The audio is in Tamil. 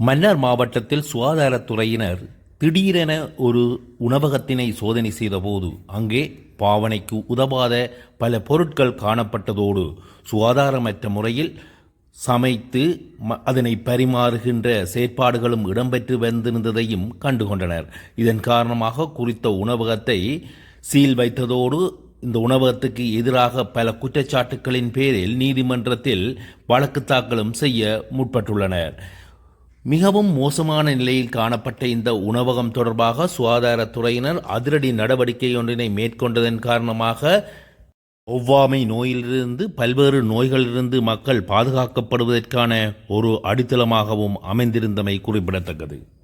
மன்னார் மாவட்டத்தில் சுகாதாரத்துறையினர் திடீரென ஒரு உணவகத்தினை சோதனை செய்தபோது அங்கே பாவனைக்கு உதவாத பல பொருட்கள் காணப்பட்டதோடு சுகாதாரமற்ற முறையில் சமைத்து ம- அதனை பரிமாறுகின்ற செயற்பாடுகளும் இடம்பெற்று வந்திருந்ததையும் கண்டுகொண்டனர். இதன் காரணமாக குறித்த உணவகத்தை சீல் வைத்ததோடு இந்த உணவகத்துக்கு எதிராக பல குற்றச்சாட்டுகளின் பேரில் நீதிமன்றத்தில் வழக்கு தாக்கலும் செய்ய முற்பட்டுள்ளனர். மிகவும் மோசமான நிலையில் காணப்பட்ட இந்த உணவகம் தொடர்பாக சுகாதாரத்துறையினர் அதிரடி நடவடிக்கை ஒன்றினை மேற்கொண்டதன் காரணமாக ஒவ்வாமை நோயிலிருந்து பல்வேறு நோய்களிலிருந்து மக்கள் பாதுகாக்கப்படுவதற்கான ஒரு அடித்தளமாகவும் அமைந்திருந்தமை குறிப்பிடத்தக்கது.